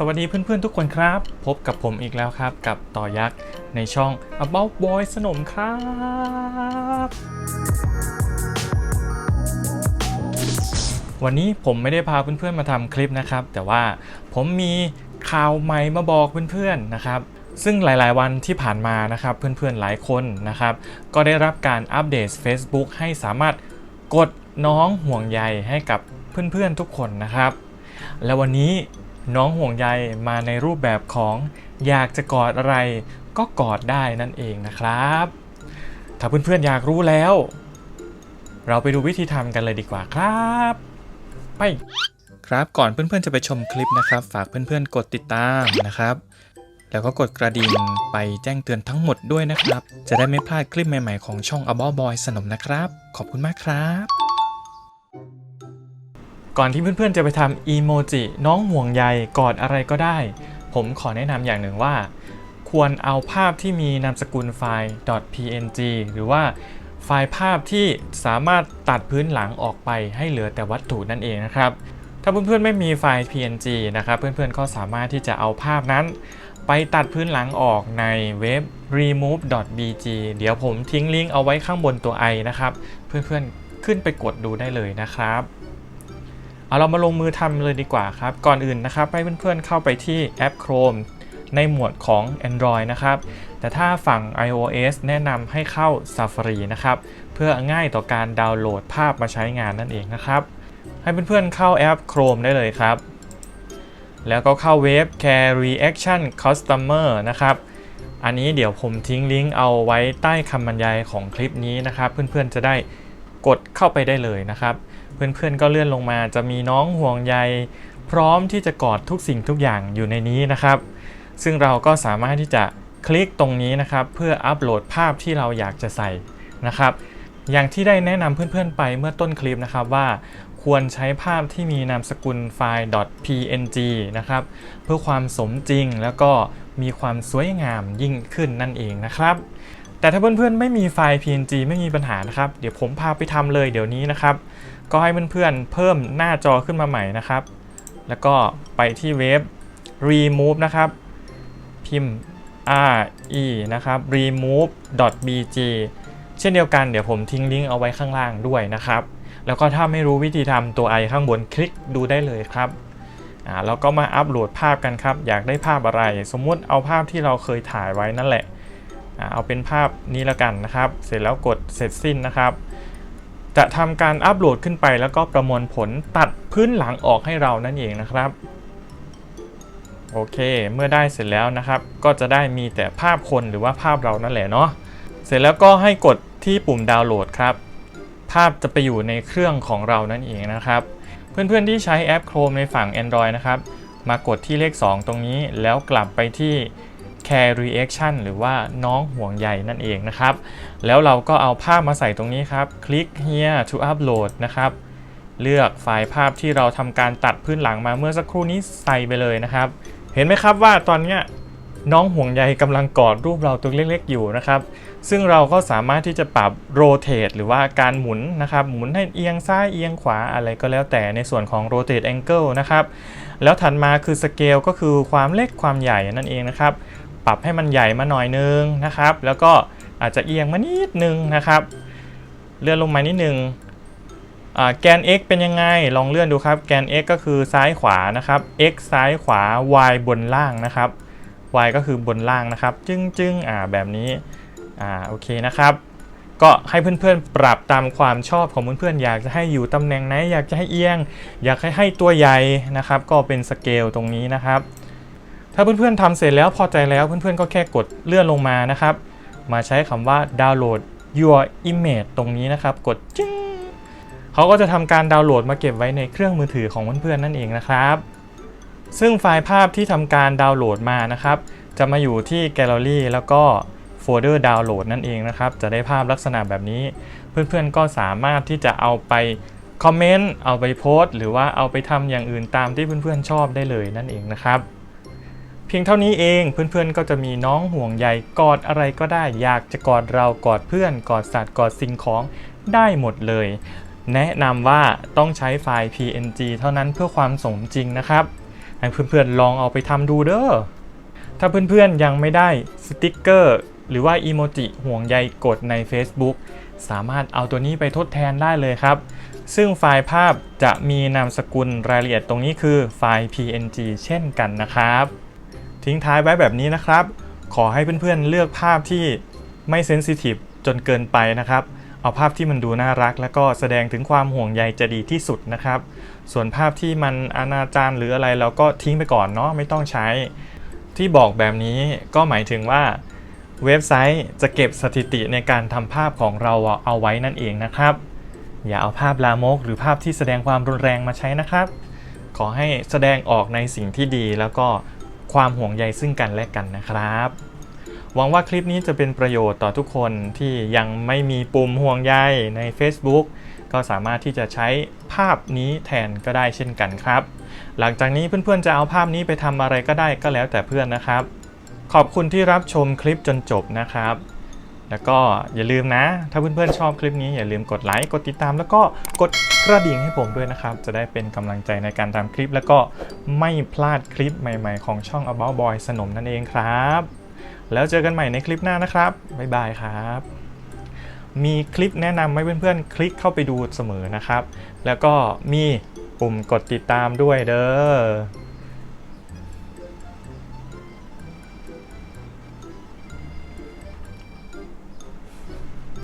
สวัสดีเพื่อนๆทุกคนครับ พบกับผมอีกแล้วครับ กับต่อยักษ์ในช่อง About Boy สนมครับ วันนี้ผมไม่ได้พาเพื่อนๆมาทำคลิปนะครับ แต่ว่าผมมีข่าวใหม่มาบอกเพื่อนๆนะครับซึ่งหลายๆวันที่ผ่านมานะครับ เพื่อนๆหลายคนนะครับ ก็ได้รับการอัปเดต Facebook ให้สามารถกดน้องห่วงใยให้กับเพื่อนๆทุกคนนะครับ และวันนี้ น้องห่วงใยมาในรูปแบบของอยากจะกอดอะไร ก็กอดได้นั่นเองนะครับ ถ้าเพื่อนๆอยากรู้แล้ว เราไปดูวิธีทำกันเลยดีกว่าครับ ไป ครับก่อนเพื่อนๆจะไปชมคลิปนะครับ ฝากเพื่อนๆกดติดตามนะครับ แล้วก็กดกระดิ่งไปแจ้งเตือนทั้งหมดด้วยนะครับ จะได้ไม่พลาดคลิปใหม่ๆของช่อง About Boy สนมนะครับ ขอบคุณมากครับ ก่อนที่เพื่อนๆจะไปทำอีโมจิน้องห่วงใยกอดอะไรก็ได้ ผมขอแนะนำอย่างหนึ่งว่า ควรเอาภาพที่มีนามสกุลไฟล์ .png หรือว่าไฟล์ภาพที่สามารถตัดพื้นหลังออกไปให้เหลือแต่วัตถุนั่นเองนะครับ ถ้าเพื่อนๆไม่มีไฟล์ png นะครับ เพื่อนๆก็สามารถที่จะเอาภาพนั้น ไปตัดพื้นหลังออกในเว็บ remove.bg เดี๋ยวผมทิ้งลิงก์เอาไว้ข้างบนตัว i นะครับ เพื่อนๆขึ้นไปกดดูได้เลยนะครับ เอาเรามาลงมือทำเลยดีกว่าครับ ก่อนอื่นนะครับ ให้เพื่อนๆเข้าไปที่แอป Chrome ในหมวดของ Android นะครับ แต่ถ้าฝั่ง iOS แนะนำให้เข้า Safari นะครับ เพื่อง่ายต่อการดาวน์โหลดภาพมาใช้งานนั่นเองนะครับ ให้เพื่อนๆเข้าแอป Chrome ได้เลยครับ แล้วก็เข้าเว็บ Care Reaction Customer นะครับ อันนี้เดี๋ยวผมทิ้งลิงก์เอาไว้ใต้คำบรรยายของคลิปนี้นะครับ เพื่อนๆจะได้กดเข้าไปได้เลยนะครับ เพื่อนๆก็เลื่อนลงมาจะมีน้องห่วงใยพร้อมที่จะกอดทุกสิ่งทุกอย่างอยู่ในนี้นะครับ ซึ่งเราก็สามารถที่จะคลิกตรงนี้นะครับ เพื่ออัปโหลดภาพที่เราอยากจะใส่นะครับ อย่างที่ได้แนะนำเพื่อนๆไปเมื่อต้นคลิปนะครับว่าควรใช้ภาพที่มีนามสกุลไฟล์ .png นะครับ เพื่อความสมจริงแล้วก็มีความสวยงามยิ่งขึ้นนั่นเองนะครับ แต่ถ้าเพื่อนๆไม่มีไฟล์ png ไม่มีปัญหานะครับ เดี๋ยวผมพาไปทำเลยเดี๋ยวนี้นะครับ ก็ให้เพื่อนๆเพิ่มหน้าจอขึ้นมาใหม่นะครับ แล้วก็ไปที่เว็บ remove นะครับ พิมพ์ r e นะครับ remove.bg เช่นเดียวกันเดี๋ยวผมทิ้งลิงก์เอาไว้ข้างล่างด้วยนะครับ แล้วก็ถ้าไม่รู้วิธีทำตัว i ข้างบนคลิกดูได้เลยครับอ่าเราก็มาอัปโหลดภาพกันครับ อยากได้ภาพอะไร สมมุติเอาภาพที่เราเคยถ่ายไว้นั่นแหละอ่าเอาเป็นภาพนี้แล้วกันนะครับ เสร็จแล้วกดเสร็จสิ้นนะครับ จะทำการอัปโหลดขึ้นไปแล้วก็ประมวลผลตัดพื้นหลังออกให้เรานั่นเองนะครับโอเค เมื่อได้เสร็จแล้วนะครับ ก็จะได้มีแต่ภาพคนหรือว่าภาพเรานั่นแหละเนาะ เสร็จแล้วก็ให้กดที่ปุ่มดาวน์โหลดครับ ภาพจะไปอยู่ในเครื่องของเรานั่นเองนะครับ เพื่อนๆที่ใช้แอป Chrome ในฝั่ง Android นะครับ มากดที่เลข 2 ตรงนี้แล้วกลับไปที่ Care Reaction หรือว่าน้องห่วงใยนั่นเองนะครับ แล้วเราก็เอาภาพมาใส่ตรงนี้ครับ คลิก here to upload นะครับเลือกไฟล์ภาพที่เราทำการตัดพื้นหลังมาเมื่อสักครู่นี้ใส่ไปเลยนะครับ เห็นไหมครับว่าตอนนี้น้องห่วงใยกำลังกอดรูปเราตัวเล็กๆอยู่นะครับ ซึ่งเราก็สามารถที่จะปรับโรเต e หรือว่าการหมุนนะครับ หมุนให้เอียงซ้ายเอียงขวาอะไรก็แล้วแต่ในส่วนของ rotate angle นะครับ แล้วถัดมาคือสเกลก็คือความเล็กความใหญ่นั่นเองนะครับ ปรับให้มันใหญ่มาหน่อยนึงนะครับ แล้วก็อาจจะเอียงมานิดนึงนะครับ เลื่อนลงมานิดนึงอ่าแกน x เป็นยังไง ลองเลื่อนดูครับ แกน x ก็คือซ้ายขวานะครับ x ซ้ายขวา y บนล่างนะครับ y ก็คือบนล่างนะครับ จึ้งจึ้งอ่าแบบนี้ อ่า โอเคนะครับ ก็ให้เพื่อนๆ ปรับตามความชอบของเพื่อนๆ อยากจะให้อยู่ตำแหน่งไหน อยากจะให้เอียง อยากให้ให้ตัวใหญ่นะครับ ก็เป็นสเกลตรงนี้นะครับ ถ้าเพื่อนๆทำเสร็จแล้วพอใจแล้วเพื่อนๆก็แค่กดเลื่อนลงมานะครับ มาใช้คำว่า download your image ตรงนี้นะครับ กดจึ้งเขาก็จะทำการดาวน์โหลดมาเก็บไว้ในเครื่องมือถือของเพื่อนๆนั่นเองนะครับ ซึ่งไฟล์ภาพที่ทำการดาวน์โหลดมานะครับ จะมาอยู่ที่แกลเลอรี่แล้วก็โฟลเดอร์ดาวน์โหลดนั่นเองนะครับ จะได้ภาพลักษณะแบบนี้ เพื่อนๆก็สามารถที่จะเอาไปคอมเมนต์เอาไปโพสต์หรือว่าเอาไปทำอย่างอื่นตามที่เพื่อนๆชอบได้เลยนั่นเองนะครับ เพียงเท่านี้เองเพื่อนๆก็จะมีน้องห่วงใยกอดอะไรก็ได้ อยากจะกอดเรากอดเพื่อน กอดสัตว์กอดสิ่งของได้หมดเลย แนะนำว่าต้องใช้ไฟล์ PNG เท่านั้นเพื่อความสมจริงนะครับให้เพื่อนๆลองเอาไปทำดูเด้อถ้าเพื่อนๆยังไม่ได้สติกเกอร์ หรือว่าอีโมจิห่วงใยกดใน Facebook สามารถเอาตัวนี้ไปทดแทนได้เลยครับ ซึ่งไฟล์ภาพจะมีนามสกุลรายละเอียดตรงนี้คือไฟล์ PNG เช่นกันนะครับ ทิ้งท้ายไว้แบบนี้นะครับ ขอให้เพื่อนๆเลือกภาพที่ไม่เซนซิทีฟจนเกินไปนะครับ เอาภาพที่มันดูน่ารัก แล้วก็แสดงถึงความห่วงใยจะดีที่สุดนะครับ ส่วนภาพที่มันอนาจารหรืออะไรเราก็ทิ้งไปก่อนเนาะไม่ต้องใช้ ที่บอกแบบนี้ก็หมายถึงว่าเว็บไซต์จะเก็บสถิติในการทำภาพของเราเอาไว้นั่นเองนะครับ อย่าเอาภาพลามก หรือภาพที่แสดงความรุนแรงมาใช้นะครับ ขอให้แสดงออกในสิ่งที่ดีแล้วก็ ความห่วงใยซึ่งกันและกันนะครับ หวังว่าคลิปนี้จะเป็นประโยชน์ต่อทุกคนที่ยังไม่มีปุ่มห่วงใยใน Facebook ก็สามารถที่จะใช้ภาพนี้แทนก็ได้เช่นกันครับ หลังจากนี้เพื่อนๆจะเอาภาพนี้ไปทำอะไรก็ได้ก็แล้วแต่เพื่อนนะครับ ขอบคุณที่รับชมคลิปจนจบนะครับ แล้วก็อย่าลืมนะ ถ้าเพื่อนๆชอบคลิปนี้อย่าลืมกดไลค์ กดติดตาม แล้วก็กดกระดิ่งให้ผมด้วยนะครับ จะได้เป็นกำลังใจในการทำคลิป แล้วก็ไม่พลาดคลิปใหม่ๆ ของช่อง About Boy สนมนั่นเองครับ แล้วเจอกันใหม่ในคลิปหน้านะครับ บ๊ายบายครับ มีคลิปแนะนำให้เพื่อนๆ คลิกเข้าไปดูเสมอนะครับ แล้วก็มีปุ่มกดติดตามด้วยเด้อ